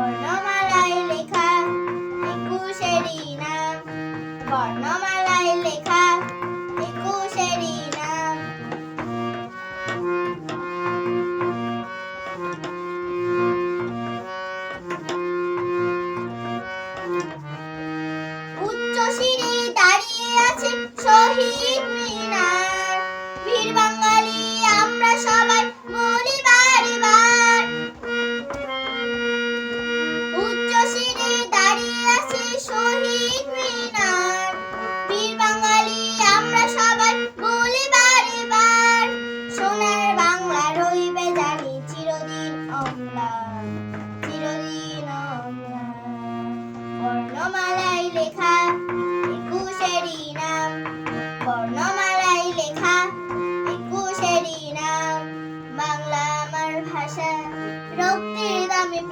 বর্ণমালায় লেখা একুশেরই নাম। বর্ণমালায় উচ্চ শিরে দাঁড়িয়ে আছে শহীদ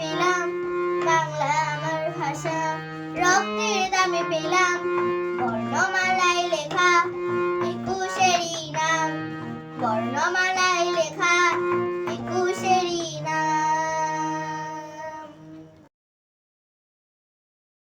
পেলাম বাংলা আমার ভাষা রক্তের দামে পেলাম। বর্ণমালায় লেখা একুশেরই নাম। বর্ণমালা